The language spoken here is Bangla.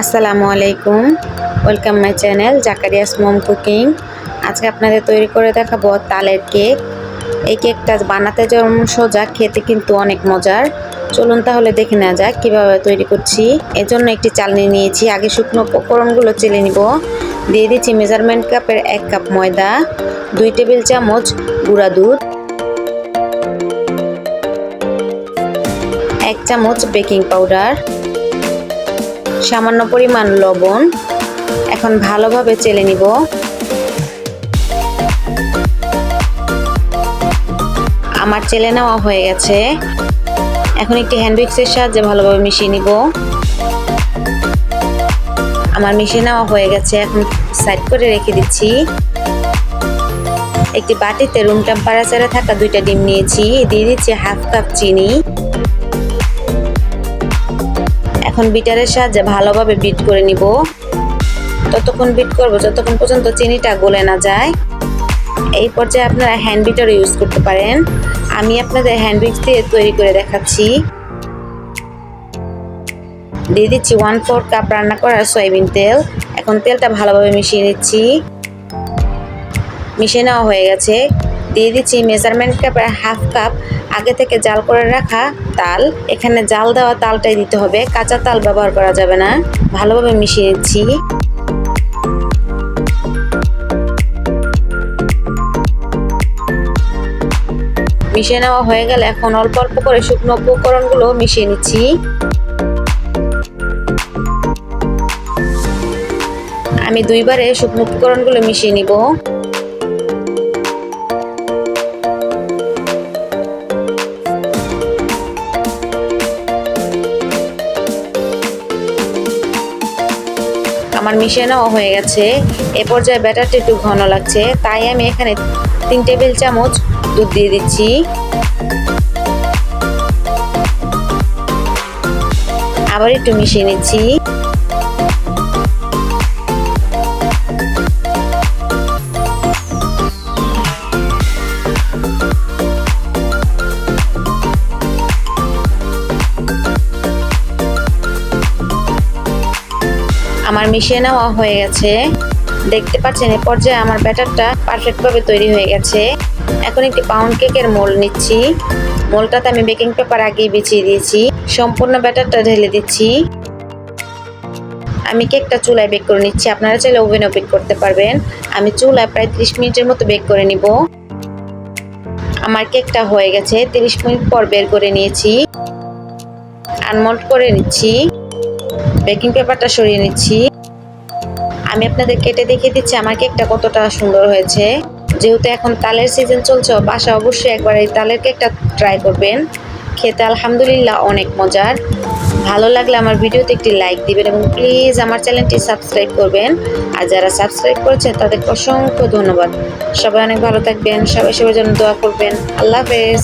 আসসালামু আলাইকুম। Welcome my channel Zakaria's mom cooking আজকে আপনাদের তৈরি করে দেখাবো তালের কেক। এই কেকটা বানাতে যেমন সোজা, খেতে কিন্তু অনেক মজার। চলুন তাহলে দেখে নেওয়া যাক কীভাবে তৈরি করছি। এজন্য একটি চালনি নিয়েছি। আগে শুকনো উপকরণগুলো চেলে নিব। দিয়ে দিচ্ছি মেজারমেন্ট কাপের এক কাপ ময়দা, দুই টেবিল চামচ গুঁড়া দুধ, এক চামচ বেকিং পাউডার সামান্য পরিমাণ লবণ এখন ভালোভাবে চেলে নিব। আমার চেলে নেওয়া হয়ে গেছে। এখন একটি হ্যান্ড উইক্সের সাহায্যে ভালোভাবে মিশিয়ে নিব। আমার মিশিয়ে নেওয়া হয়ে গেছে, এখন সাইড করে রেখে দিচ্ছি। একটি বাটিতে রুম টেম্পারেচারে থাকা দুইটা ডিম নিয়েছি। দিয়ে দিচ্ছি হাফ কাপ চিনি। এখন বিটারের সাহায্যে ভালোভাবে বিট করে নিব। ততক্ষণ বিট করব, যতক্ষণ পর্যন্ত চিনিটা গলে না যায়। এই পর্যায়ে আপনারা হ্যান্ড বিটার ইউজ করতে পারেন। আমি আপনাদের হ্যান্ড বিক্স দিয়ে তৈরি করে দেখাচ্ছি। দিয়ে দিচ্ছি ওয়ান ফোর কাপ রান্না করা সয়াবিন তেল। এখন তেলটা ভালোভাবে মিশিয়ে নিচ্ছি। মিশিয়ে নেওয়া হয়ে গেছে। দিয়ে দিচ্ছি মেজারমেন্ট কাপের হাফ কাপ আগে থেকে জাল করে রাখা তাল। এখানে জাল দেওয়া তালটাই দিতে হবে। কাঁচা তাল ব্যবহার করা যাবে না। ভালোভাবে মিশিয়ে নিচ্ছি। মিশিয়ে নেওয়া হয়ে গেলে এখন অল্প অল্প করে শুকনো উপকরণগুলো মিশিয়ে নিচ্ছি। আমি দুইবারে শুকনো উপকরণগুলো মিশিয়ে নিব। আমার মিশিয়ে নেওয়া হয়ে গেছে। এ পর্যায়ে ব্যাটারটা একটু ঘন লাগছে, তাই আমি এখানে তিন টেবিল চামচ দুধ দিয়ে দিচ্ছি। আবার একটু মিশিয়ে নিচ্ছি। আমার মিশিয়ে নেওয়া হয়ে গেছে। দেখতে পাচ্ছেন, এ পর্যায়ে আমার ব্যাটারটা পারফেক্টভাবে তৈরি হয়ে গেছে। এখন একটি পাউন্ড কেকের মোল নিচ্ছি। মোলটাতে আমি বেকিং পেপার আগেই বিছিয়ে দিয়েছি। সম্পূর্ণ ব্যাটারটা ঢেলে দিচ্ছি। আমি কেকটা চুলায় বেক করে নিচ্ছি। আপনারা চাইলে ওভেনও বেক করতে পারবেন। আমি চুলায় প্রায় ত্রিশ মিনিটের মতো বেক করে নিব। আমার কেকটা হয়ে গেছে। তিরিশ মিনিট পর বের করে নিয়েছি। আনমোল্ড করে নিচ্ছি। বেকিং পেপারটা সরিয়ে নিচ্ছি। আমি আপনাদের কেটে দেখিয়ে দিচ্ছি, আমার কেকটা কতটা সুন্দর হয়েছে। যেহেতু এখন তালের সিজন চলছে বাসা অবশ্যই একবার এই তালের কেকটা ট্রাই করবেন। খেতে আলহামদুলিল্লাহ অনেক মজার। ভালো লাগলে আমার ভিডিওতে একটি লাইক দিবেন এবং প্লিজ আমার চ্যানেলটি সাবস্ক্রাইব করবেন। আর যারা সাবস্ক্রাইব করেছেন, তাদেরকে অসংখ্য ধন্যবাদ। সবাই অনেক ভালো থাকবেন, সবাই সবার জন্য দোয়া করবেন। আল্লাহ হাফেজ।